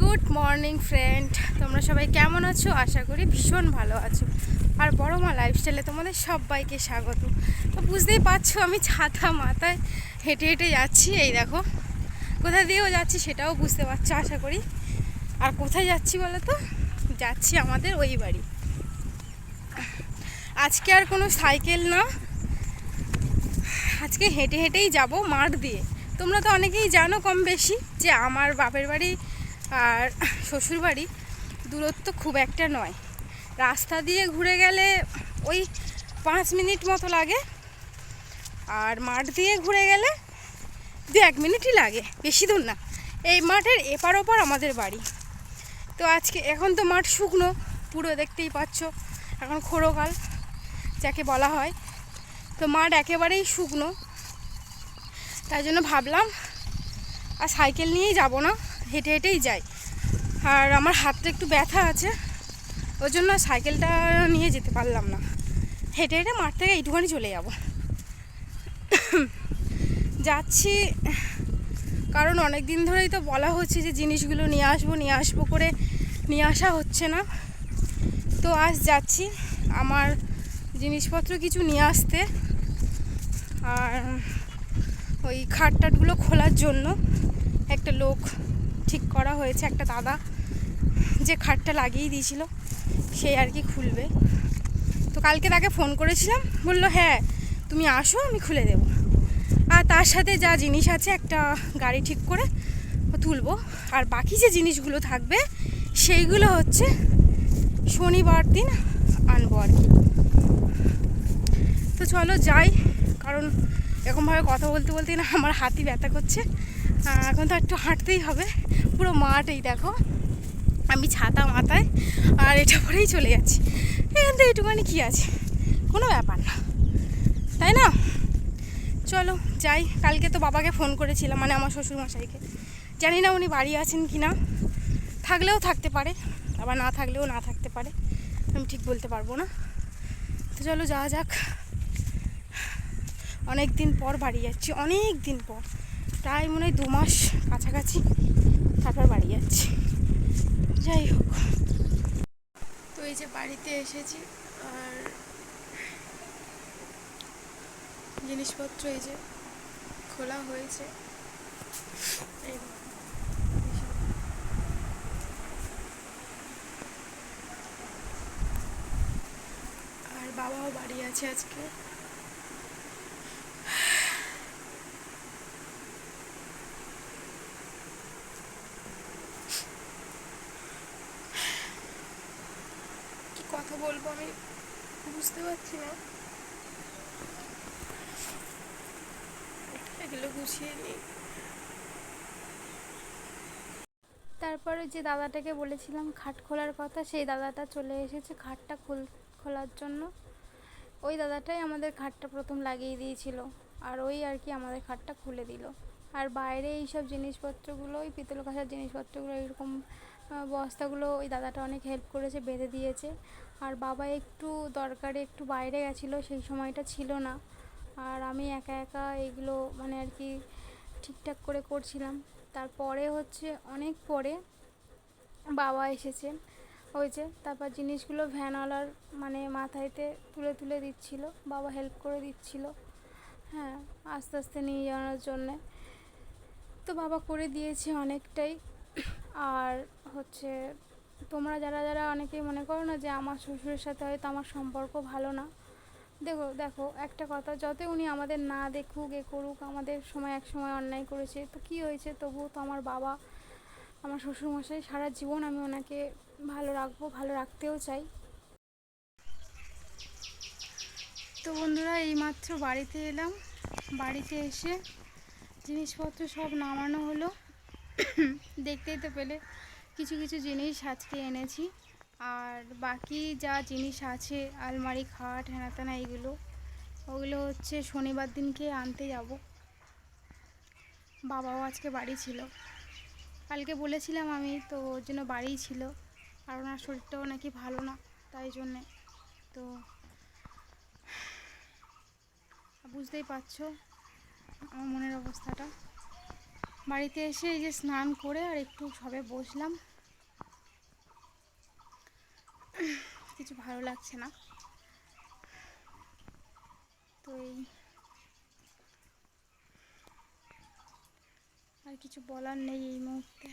Good morning friend. তোমরা সবাই কেমন আছো? আশা করি ভীষণ ভালো আছো। আর বড় মা লাইফস্টাইলে তোমাদের সবাইকে স্বাগত। তো বুঝতেই পারছ, আমি ছাতা মাথায় হেঁটে হেঁটে যাচ্ছি। এই দেখো, কোথা দিয়েও যাচ্ছি সেটাও বুঝতে পারছ, আশা করি। আর কোথায় যাচ্ছি বলো তো? যাচ্ছি আমাদের ওই বাড়ি। আজকে আর কোনো সাইকেল না। আজকে হেঁটে হেঁটেই যাব মাঠ দিয়ে। তোমরা তো অনেকেই জানো কম বেশি যে আমার বাপের বাড়ি আর শ্বশুরবাড়ি দূরত্ব খুব একটা নয়। রাস্তা দিয়ে ঘুরে গেলে ওই পাঁচ মিনিট মতো লাগে আর মাঠ দিয়ে ঘুরে গেলে দু এক মিনিটই লাগে, বেশি দূর না। এই মাঠের এপার ওপার আমাদের বাড়ি। তো আজকে এখন তো মাঠ শুকনো, পুরো দেখতেই পাচ্ছ, এখন খোড়োকাল যাকে বলা হয়। তো মাঠ একেবারেই শুকনো, তাই জন্য ভাবলাম আর সাইকেল নিয়েই যাব না। হেঁটে হেঁটেই যাই। আর আমার হাতটা একটু ব্যথা আছে, ওই জন্য সাইকেলটা নিয়ে যেতে পারলাম না। হেঁটে হেঁটে মাঠ থেকে এইটুখানি চলে যাব। যাচ্ছি, কারণ অনেক দিন ধরেই তো বলা হচ্ছে যে জিনিসগুলো নিয়ে আসব নিয়ে আসব করে নিয়ে আসা হচ্ছে না। তো আজ যাচ্ছি আমার জিনিসপত্র কিছু নিয়ে আসতে, আর ওই খাট টাটগুলো খোলার জন্য একটা লোক ঠিক করা হয়েছে। একটা দাদা যে খাটটা লাগিয়ে দিয়েছিল, সেই আর কি খুলবে। তো কালকে তাকে ফোন করেছিলাম, বলল হ্যাঁ তুমি আসো, আমি খুলে দেবো। আর তার সাথে যা জিনিস আছে, একটা গাড়ি ঠিক করে তুলবো। আর বাকি যে জিনিসগুলো থাকবে, সেইগুলো হচ্ছে শনিবার দিন আনব আর কি। তো চলো যাই, কারণ এরকমভাবে কথা বলতে বলতে না, আমার হাতি ব্যথা করছে। এখন তো একটু হাঁটতেই হবে। পুরো মাঠ এই দেখো। আমি ছাতা মাথায় আর এটা পরেই চলে যাচ্ছি। এখান থেকে একটুখানি কী আছে? কোনো ব্যাপার না। তাই না? চলো, যাই। কালকে তো বাবাকে ফোন করেছিলাম মানে আমার শ্বশুরমশাইকে। জানি না উনি বাড়ি আছেন কি না। থাকলেও থাকতে পারে, আবার না থাকলেও না থাকতে পারে। আমি ঠিক বলতে পারব না। তো চলো, যাওয়া যাক। অনেক দিন পর বাড়ি যাচ্ছি অনেক দিন পর। প্রায় মনে হয় দু মাস কাছাকাছি। তারপর বাড়ি যাচ্ছি। যাই হোক। তো এই যে বাড়িতে এসেছি, আর জিনিসপত্র এই যে খোলা হয়েছে। আর বাবাও বাড়ি আছে আজকে কি কথা বলব আমি? বুঝতে পারছি না। এগুলো গুছিয়ে নিই। তারপরে যে দাদাটাকে বলেছিলাম খাট খোলার কথা, সেই দাদাটা চলে এসেছে খাটটা খোল, খোলার জন্য। ওই দাদাটাই আমাদের খাটটা প্রথম লাগিয়ে দিয়েছিল। আর ওই আর কি আমাদের খাটটা খুলে দিল। আর বাইরে এইসব জিনিসপত্রগুলো, ওই পিতল কাঁসার জিনিসপত্রগুলো, এরকম বস্তাগুলো ওই দাদাটা অনেক হেল্প করেছে, বেঁধে দিয়েছে। আর বাবা একটু দরকারে একটু বাইরে গেছিল, সেই সময়টা ছিল না। আর আমি একা একা এগুলো মানে আর কি ঠিকঠাক করে করছিলাম। তারপরে হচ্ছে অনেক পরে বাবা এসেছেন ওই যে তারপর জিনিসগুলো ভ্যানওয়ালার মানে মাথায়তে তুলে তুলে দিচ্ছিল, বাবা হেল্প করে দিচ্ছিল হ্যাঁ আস্তে আস্তে নিয়ে যাওয়ার জন্যে। তো বাবা করে দিয়েছে অনেকটাই। আর হচ্ছে তোমরা যারা যারা অনেকেই মনে করো না যে আমার শ্বশুরের সাথে হয়তো আমার সম্পর্ক ভালো না, দেখো দেখো, একটা কথা যত উনি আমাদের না দেখুক, এ করুক, আমাদের সময় এক সময় অন্যায় করেছে, তো কী হয়েছে? তবুও তো আমার বাবা, আমার শ্বশুরমশাই সারা জীবন আমি ওনাকে ভালো রাখব, ভালো রাখতেও চাই। তো বন্ধুরা, এইমাত্র বাড়িতে এলাম। বাড়িতে এসে জিনিসপত্র সব নামানো হলো। দেখতেই তো পেলে। কিছু কিছু জিনিস আজকে এনেছি। আর বাকি যা জিনিস আছে, আলমারি, খাট হ্যানা ত্যানা এইগুলো ওগুলো হচ্ছে শনিবার দিনকে আনতে যাব। বাবাও আজকে বাড়ি ছিল। কালকে বলেছিলাম আমি, তো ওর জন্য বাড়িই ছিল। আর ওনার শরীরটাও নাকি ভালো না, তাই জন্যে। তো বুঝতেই পারছ আমার মনের অবস্থাটা। বাড়িতে এসে এই যে স্নান করে আর একটু সবে বসলাম। কিছু ভালো লাগছে না। তো এই আর কিছু বলার নেই এই মুহূর্তে।